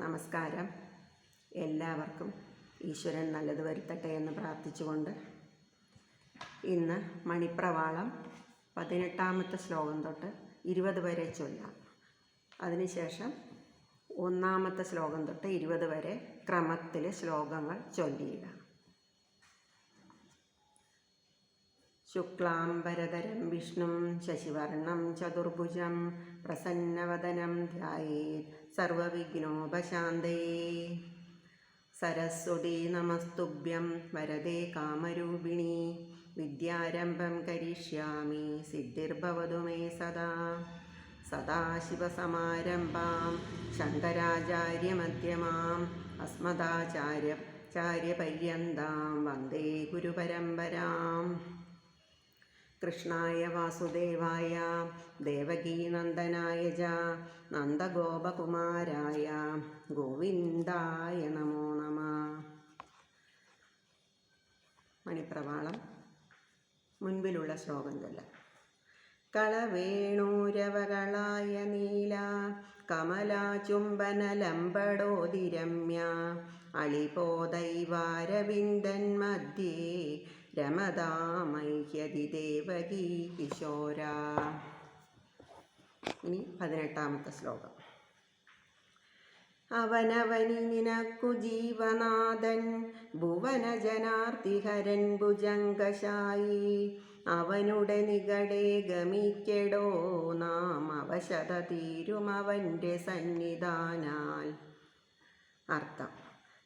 നമസ്കാരം. എല്ലാവർക്കും ഈശ്വരൻ നല്ലത് വരുത്തട്ടെ എന്ന് പ്രാർത്ഥിച്ചുകൊണ്ട് ഇന്ന് മണിപ്രവാളം പതിനെട്ടാമത്തെ ശ്ലോകം തൊട്ട് ഇരുപത് വരെ ചൊല്ലാം. അതിനുശേഷം ഒന്നാമത്തെ ശ്ലോകം തൊട്ട് ഇരുപത് വരെ ക്രമത്തിൽ ശ്ലോകങ്ങൾ ചൊല്ലിയിടാം. ശുക്ലാംബരധരം വിഷ്ണും ശശിവർണം ചതുർഭുജം പ്രസന്നവദനം ധ്യായേത് സർവവിഘ്നോപശാന്തേ. സരസ്വതി നമസ്തുഭ്യം വരദേ കാമരൂപിണി വിദ്യാരംഭം കരിഷ്യാമി സിദ്ധിർഭവതു മേ സദാ. സദാശിവസമാരംഭാം ശങ്കരാചാര്യമധ്യമാം അസ്മദാചാര്യചാര്യപര്യന്താം വന്ദേ ഗുരുപരമ്പരാം. കൃഷ്ണായ വാസുദേവായ ദേവകീനന്ദനായ ച നന്ദഗോപകുമാരായ ഗോവിന്ദായ നമോ നമ. മണിപ്രവാളം. മുൻപിലുള്ള ശ്ലോകം ചൊല്ല കളവേണൂരവകളായ നീല കമലാചുംബനലമ്പടോതിരമ്യ അളിപോദൈവാരവിന്ദൻ മധ്യേ രമതാമൈഹ്യതി ദേവകീ കിശോര. ഇനി പതിനെട്ടാമത്തെ ശ്ലോകം. അവനവനി നിനക്കു ജീവനാഥൻ ഭുവനജനാർത്തിഹരൻ ഭുജംഗശായി. അവനുടെ നികടെ ഗമിക്കടോ നാം അവശത തീരുമവന്റെ സന്നിധാനാൽ. അർത്ഥം.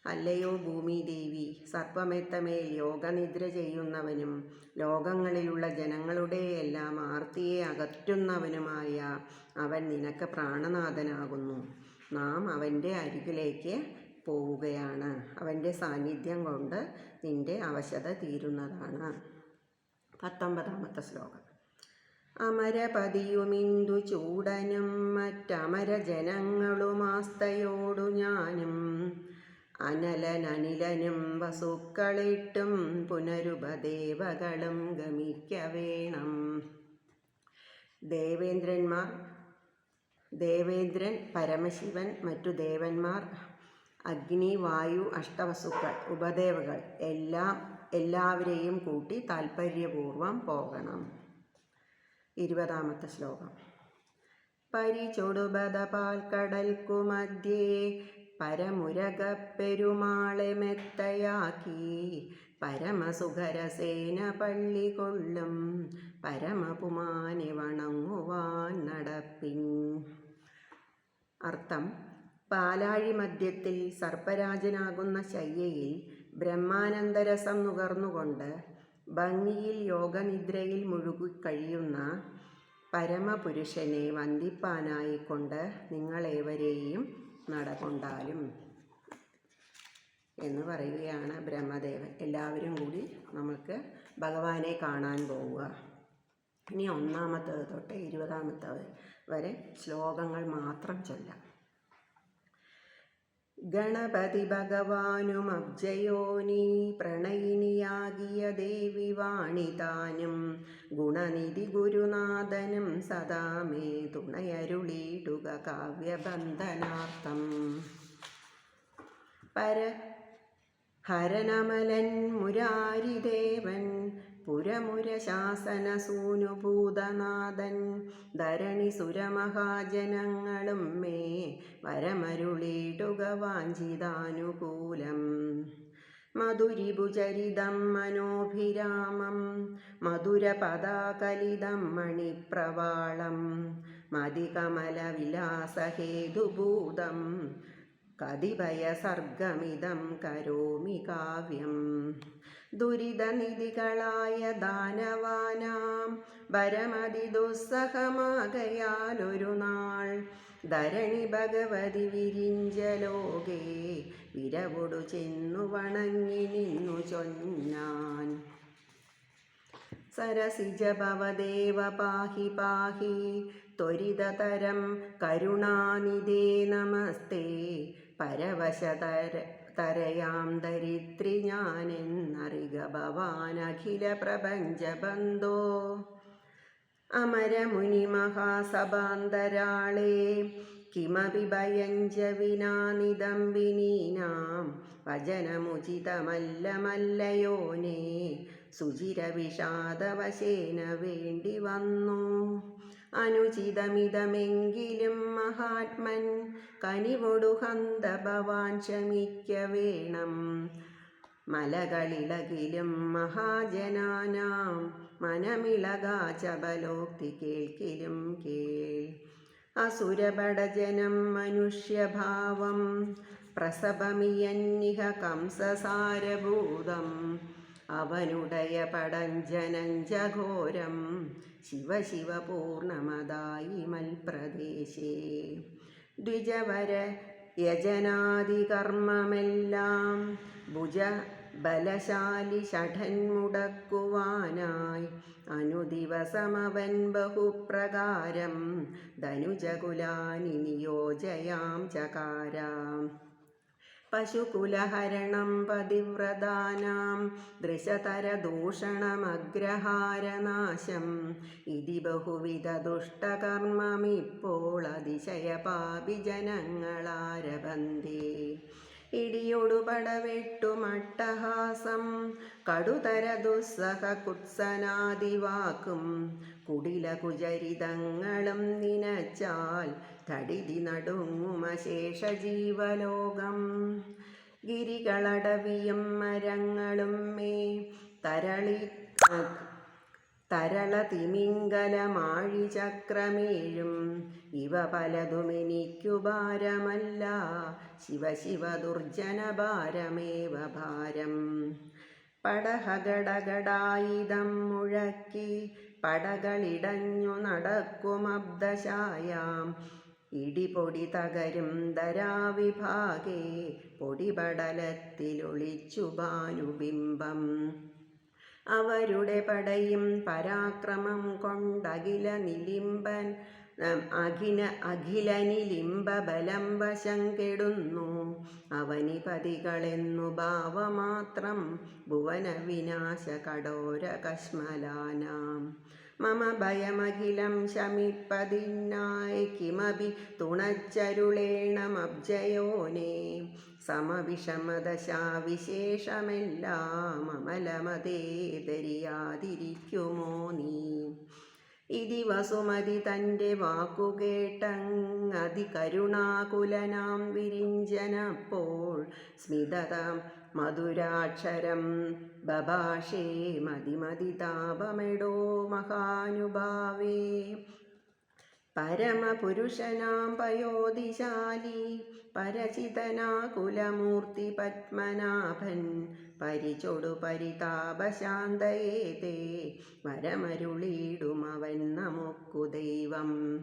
അല്ലയോ ഭൂമിദേവി സർപ്പമെത്തമേൽ യോഗനിദ്ര ചെയ്യുന്നവനും ലോകങ്ങളിലുള്ള ജനങ്ങളുടെ എല്ലാം ആർത്തിയെ അകറ്റുന്നവനുമായ അവൻ നിനക്ക് പ്രാണനാഥനാകുന്നു. നാം അവന്റെ അരികിലേക്ക് പോവുകയാണ്. അവന്റെ സാന്നിധ്യം കൊണ്ട് നിന്റെ അവശത തീരുന്നതാണ്. പത്തൊമ്പതാമത്തെ ശ്ലോകം. അമരപതിയുമിന്ദു ചൂടനും മറ്റമര ജനങ്ങളുമാസ്തയോടു ഞാനും അനലനനിലനും വസുക്കളിട്ടും പുനരുപദേവകളും ഗമിക്ക വേണം ദേവേന്ദ്രന്മാർ ദേവേന്ദ്രൻ പരമശിവൻ മറ്റു ദേവന്മാർ അഗ്നി വായു അഷ്ടവസുക്കൾ ഉപദേവകൾ എല്ലാം എല്ലാവരെയും കൂട്ടി താൽപ്പര്യപൂർവം പോകണം. ഇരുപതാമത്തെ ശ്ലോകം. പരിചൊടുപദ പാൽക്കടൽക്കു മധ്യേ പരമുരകപ്പെരുമാളെ മെത്തയാക്കി പരമസുഖരസേന പള്ളി കൊള്ളും. പരമപുമാനെ വണങ്ങുവാൻ നടപ്പിൻ. അർത്ഥം പാലാഴി മധ്യത്തിൽ സർപ്പരാജനാകുന്ന ശയ്യയിൽ ബ്രഹ്മാനന്ദരസം നുകർന്നുകൊണ്ട് ഭംഗിയിൽ യോഗനിദ്രയിൽ മുഴുകി കഴിയുന്ന പരമപുരുഷനെ വന്ദിപ്പാനായിക്കൊണ്ട് നിങ്ങളേവരെയും നടകൊണ്ടാലും എന്ന് പറയുകയാണ് ബ്രഹ്മദേവൻ. എല്ലാവരും കൂടി നമുക്ക് ഭഗവാനെ കാണാൻ പോവുക. ഇനി ഒന്നാമത്തത് തൊട്ട് ഇരുപതാമത്തത് വരെ ശ്ലോകങ്ങൾ മാത്രം ചൊല്ലാം. ഗണപതി ഭഗവാനും അബ്ജയോനി പ്രണയിനിയാകിയ ദേവി വാണിതാനും. ഗുണനിധി ഗുരുനാഥനും സദാ മേ തുണയരുളീടുക കാവ്യബന്ധനാർത്ഥം. പര ഹരനമലൻ മുരാരിദേവൻ പുരമുര ശാസന സൂനുഭൂതനാഥൻ ധരണി സുരമഹാജനങ്ങളും മേ വരമരുളിടുക വാഞ്ചിതാനുകൂലം. മധുരിഭുചരിതം മനോഭിരാമം മധുരപദാകലിതം മണിപ്രവാളം മതികമലവിലാസഹേതുഭൂതം കതിപയസർഗമിതം കരോമി കാവ്യം. ദുരിതനിധികളായ ദാനവാനാം. വരമതി ദുസ്സഹമാകയാലൊരു നാൾ. ധരണി ഭഗവതി വിരിഞ്ചലോകേ വിരവൊടു ചെന്നു വണങ്ങി നിന്നു ചൊന്നാൻ. സരസിജഭവദേവ പാഹി പാഹി ത്വരിതതരം കരുണാനിധേ നമസ്തേ. പരവശതര തരയാം ദരിദ്രി ഞാനെന്നറിക ഭവാൻ അഖില പ്രപഞ്ചബന്ധോ. അമരമുനി മഹാസഭാന്തരാളേ കിമപി ഭയഞ്ച വിനാ നിദംബിനീനാം വചനമുചിതമല്ല മല്ലയോനേ സുചിരവിഷാദവശേന വേണ്ടി വന്നു. അനുചിതമിതമെങ്കിലും മഹാത്മൻ കനിവൊടു ഹന്ത ഭവാൻ ക്ഷമിക്ക വേണം. മലകളിളകിലും മഹാജനാനാം മനമിളകാ ചബലോക്തി കേൾക്കിലും കേൾ. അസുരപടജനം മനുഷ്യഭാവം പ്രസഭമിയന്നിഹ കംസസാരഭൂതം അവനുടയ പടഞ്ജനഞ്ചഘോരം ശിവ ശിവ പൂർണമതായി മൽപ്രദേശേ. ദ്വിജവര യജനാദികർമ്മമെല്ലാം ഭുജ ബലശാലി ഷഠൻ മുടക്കുവാനായി അനുദിവസമവൻ ബഹുപ്രകാരം ധനുജകുലാനി നിയോജയാം ചകാരാം. പശുകുലഹരണം പതിവ്രതാനാം ദൃശതരദൂഷണമഗ്രഹാരനാശം. ഇതി ബഹുവിധ ദുഷ്ടകർമ്മമിപ്പോൾ അതിശയപാപി ജനങ്ങളാരബന്ധേ ഇടിയൊടുപടവെട്ടുമട്ടഹാസം പടവെട്ടുമട്ടഹാസം കടുതര ദുസ്സഹ കുത്സനാദിവാക്കും കുടില കുചരിതങ്ങളും നിനച്ചാൽ തടിതി നടുങ്ങുമശേഷ ജീവലോകം ഗിരികളടവിയും മരങ്ങളും മേ തരളി തരള തിമിംഗലമാഴി ചക്രമേഴും. ഇവ പലതുമെനിക്കു ഭാരമല്ല. ശിവ ശിവ ദുർജന ഭാരമേവ ഭാരം. പടഹഗടഗടായുധം മുഴക്കി പടകളിടഞ്ഞു നടക്കുമബ്ദശായാം ഇടിപൊടി തകരും ധരാവിഭാഗേ പൊടിപടലത്തിലൊളിച്ചു ഭാനുബിംബം അവരുടെ പടയും പരാക്രമം കൊണ്ടകില നിലിംബൻ അഖില ബലം വശം കെടുന്നു. അവനിപതികളെന്നു ഭാവമാത്രം ഭുവന വിനാശ കടോര കശ്മലാനാം മമ ഭയമഖിലം ശമിപ്പതിന്നായി കിമപി തുണച്ചരുളേണമബ്ജയോനേ. സമവിഷമദശാവിശേഷമെല്ലാം അമലമതേ തരിയാതിരിക്കുമോ നീ? ഇതി വസുമതി തന്റെ വാക്കുകേട്ടങ്ങതി കരുണാകുലനാം വിരിഞ്ചനപ്പോൾ സ്മിതതാം മധുരാക്ഷരം ബഭാഷേ മതിമതി താപമെടോ മഹാനുഭാവേ. പരമപുരുഷനാം പയോതിശാലി പരചിതനാകുലമൂർത്തി പത്മനാഭൻ പരിചൊടു പരിതാപശാന്തയേ തേ വരമരുളിയിടുമവൻ നമുക്കു ദൈവം.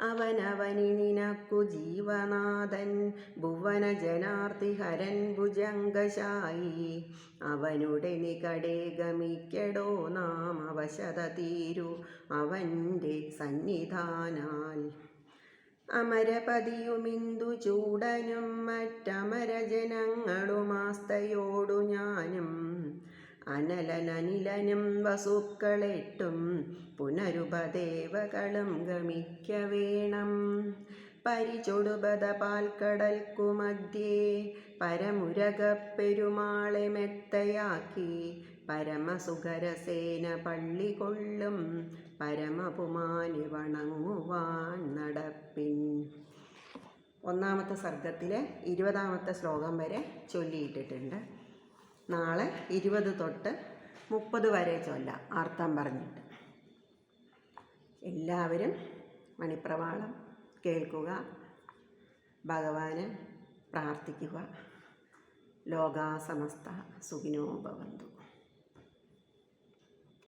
അവനവനി നിനക്കു ജീവനാഥൻ ഭുവന ജനാർത്തി ഹരൻ ഭുജംഗശായി. അവനുടെ നികടെ ഗമിക്കടോ നാം അവശത തീരു അവന്റെ സന്നിധാനാൽ. അമരപതിയുമിന്ദു ചൂടനും മറ്റമരജനങ്ങളുമാസ്തയോടു ഞാനും. അനലനനിലനും വസുക്കളെട്ടും പുനരുപദേവകളും ഗമിക്ക വേണം പരിചൊടുപത പാൽക്കടൽക്കു മധ്യേ പരമുരകപ്പെരുമാളെ മെത്തയാക്കി പരമസുഖരസേന പള്ളി കൊള്ളും പരമപുമാനി വണങ്ങുവാൻ നടപ്പിൻ. ഒന്നാമത്തെ സർഗത്തിലെ ഇരുപതാമത്തെ ശ്ലോകം വരെ ചൊല്ലിയിട്ടിട്ടുണ്ട്. നാളെ ഇരുപത് തൊട്ട് മുപ്പത് വരെ ചൊല്ലാം അർത്ഥം പറഞ്ഞിട്ട്. എല്ലാവരും മണിപ്രവാളം കേൾക്കുക ഭഗവാന് പ്രാർത്ഥിക്കുക. ലോകാസമസ്ത സുഖിനോ ഭവന്തു.